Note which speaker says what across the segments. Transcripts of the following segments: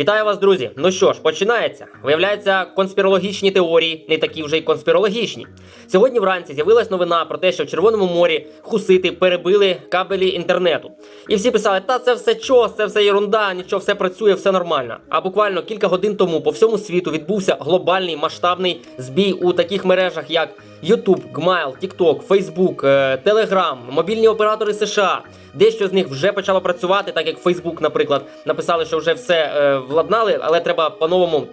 Speaker 1: Вітаю вас, друзі! Ну що ж, починається. Виявляється, конспірологічні теорії не такі вже й конспірологічні. Сьогодні вранці з'явилась новина про те, що в Червоному морі хусити перебили кабелі інтернету. І всі писали, та це все чос, це все ерунда, нічого, все працює, все нормально. А буквально кілька годин тому по всьому світу відбувся глобальний масштабний збій у таких мережах, як YouTube, Gmail, TikTok, Facebook, е, Telegram, мобільні оператори США. Дещо з них вже почало працювати, так як Facebook, наприклад, написали, що вже все е, владнали, але треба по-новому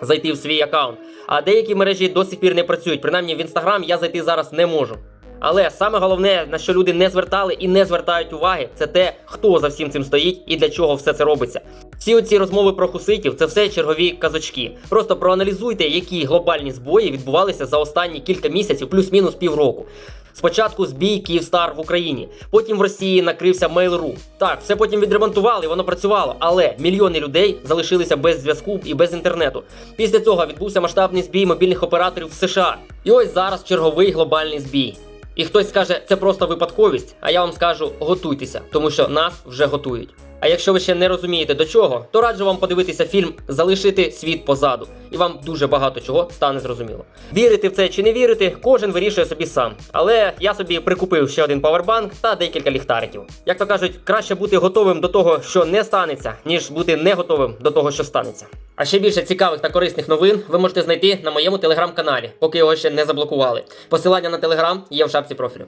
Speaker 1: зайти в свій аккаунт. А деякі мережі до сих пір не працюють. Принаймні в Instagram я зайти зараз не можу. Але саме головне, на що люди не звертали і не звертають уваги, це те, хто за всім цим стоїть і для чого все це робиться. Всі оці розмови про хуситів це все чергові казочки. Просто проаналізуйте, які глобальні збої відбувалися за останні кілька місяців, плюс-мінус півроку. Спочатку збій Київстар в Україні, потім в Росії накрився Mail.ru. Так, все потім відремонтували, воно працювало, але мільйони людей залишилися без зв'язку і без інтернету. Після цього відбувся масштабний збій мобільних операторів в США. І ось зараз черговий глобальний збій. І хтось скаже, це просто випадковість, а я вам скажу, готуйтеся, тому що нас вже готують. А якщо ви ще не розумієте до чого, то раджу вам подивитися фільм Залишити світ позаду, і вам дуже багато чого стане зрозуміло. Вірити в це чи не вірити, кожен вирішує собі сам. Але я собі прикупив ще один павербанк та декілька ліхтариків. Як то кажуть, краще бути готовим до того, що не станеться, ніж бути не готовим до того, що станеться. А ще більше цікавих та корисних новин ви можете знайти на моєму телеграм-каналі, поки його ще не заблокували. Посилання на телеграм є в шапці профілю.